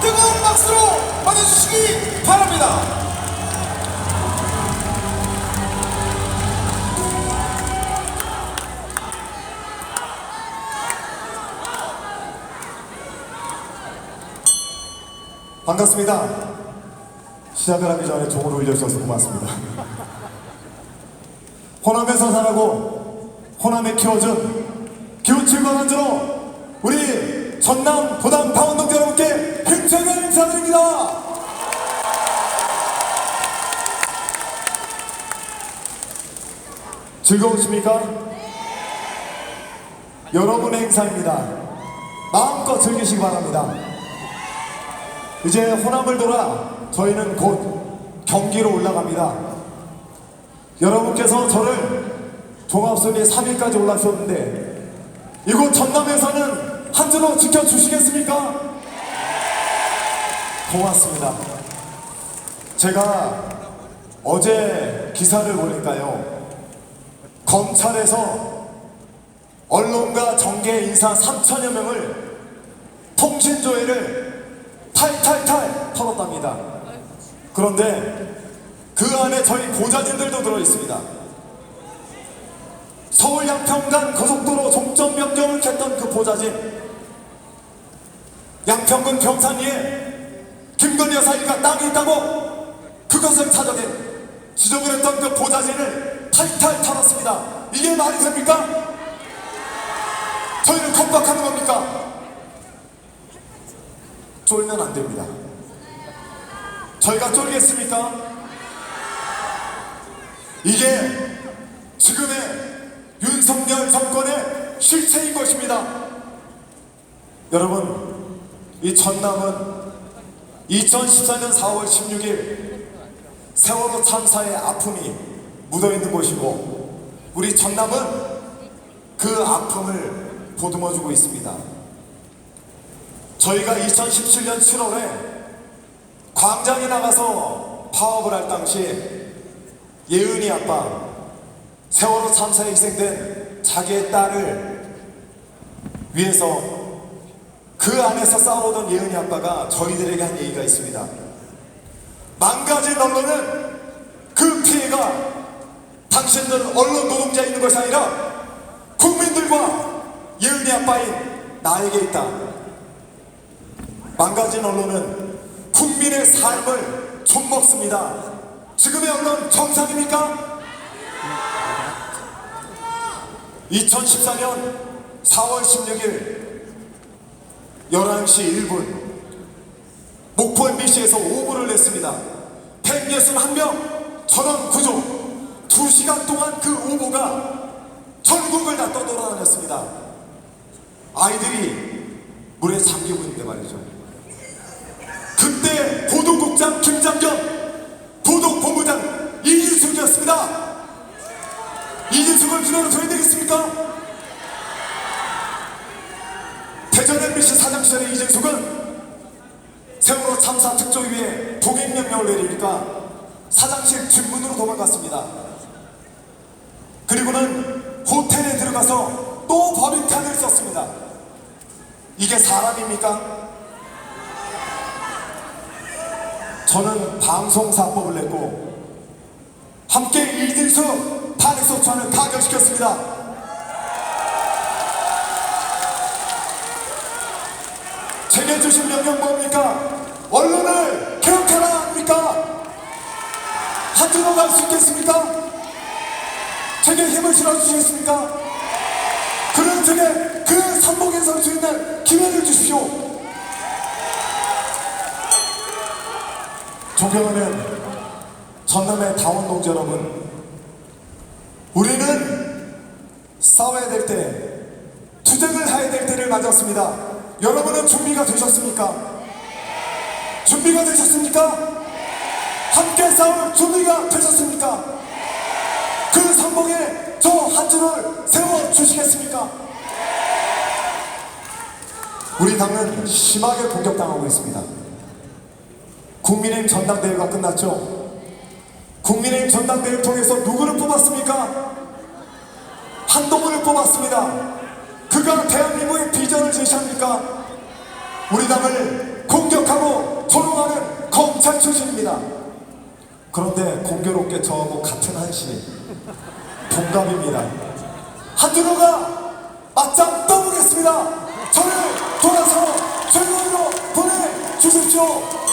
뜨거운 박수로 맞아주시기 바랍니다. 반갑습니다. 시작을 하기 전에 종을 올려주셔서 고맙습니다. 호남에서 자라고 호남에 키워준 기우칠과 한주로 우리 전남 부담 강원동 여러분께 인사드립니다. 즐거우십니까? 여러분의 행사입니다. 마음껏 즐기시기 바랍니다. 이제 호남을 돌아 저희는 곧 경기로 올라갑니다. 여러분께서 저를 종합순위 3위까지 올라셨는데 이곳 전남에서는 한 주로 지켜주시겠습니까? 고맙습니다. 제가 어제 기사를 보니까요. 검찰에서 언론과 정계 인사 3천여 명을 통신조회를 탈탈탈 털었답니다. 그런데 그 안에 저희 보좌진들도 들어 있습니다. 서울 양평간 고속도로 종점 변경을 했던 그 보좌진, 양평군 병산리에 여사 일가 땅이 있다고 그것을 찾아낸 지적을 했던 그 보좌진을 탈탈 털었습니다. 이게 말이 됩니까? 저희는 겁박하는 겁니까? 쫄면 안 됩니다. 저희가 쫄겠습니까? 이게 지금의 윤석열 정권의 실체인 것입니다. 여러분, 이 전남은 2014년 4월 16일 세월호 참사의 아픔이 묻어 있는 곳이고, 우리 전남은 그 아픔을 보듬어주고 있습니다. 저희가 2017년 7월에 광장에 나가서 파업을 할 당시 예은이 아빠 세월호 참사에 희생된 자기의 딸을 위해서 그 안에서 싸우던 예은이 아빠가 저희들에게 한 얘기가 있습니다. 망가진 언론은 그 피해가 당신들 언론 노동자에 있는 것이 아니라 국민들과 예은이 아빠인 나에게 있다. 망가진 언론은 국민의 삶을 좀먹습니다. 지금의 언론 정상입니까? 2014년 4월 16일 11시 1분 목포 MBC에서 오보를 냈습니다. 161명 전원 구조 2시간 동안 그 오보가 전국을 다 떠돌아다녔습니다. 아이들이 물에 잠기고 있는데 말이죠. 그때 보도국장 김장겸 보도본부장 이진숙이었습니다. 이진숙을 그대로 둬야되겠습니까? 대전 MBC 사장실의 이진숙은 세월호 참사 특조위 에 동행 명령을 내리니까 사장실 뒷문으로 도망갔습니다. 그리고는 호텔에 들어가서 또 법인카드를 썼습니다. 이게 사람입니까? 저는 방송사법을 냈고 함께 이진수 탄핵소추안을 가결시켰습니다. 제게 주신 명령 뭡니까? 언론을 개혁하라 합니까? 한주로 갈 수 있겠습니까? 제게 힘을 실어주시겠습니까? 그런 제게 그 선봉에 설 수 있는 기회를 주십시오. 존경하는 전남의 다원 동지 여러분, 우리는 싸워야 될 때, 투쟁을 해야 될 때를 맞았습니다. 여러분은 준비가 되셨습니까? 준비가 되셨습니까? 함께 싸울 준비가 되셨습니까? 그 선봉에 저 한 줄을 세워 주시겠습니까? 우리 당은 심하게 공격당하고 있습니다. 국민의힘 전당대회가 끝났죠. 국민의힘 전당대회를 통해서 누구를 뽑았습니까? 한동훈을 뽑았습니다. 그가 대한민국의 비전을 제시합니까? 우리 당을 공격하고 검찰 출신입니다. 그런데 공교롭게 저하고 같은 한시 동갑입니다. 한준호가 맞짱 떠보겠습니다. 저를 돌아서 즐거움으로 보내주십시오.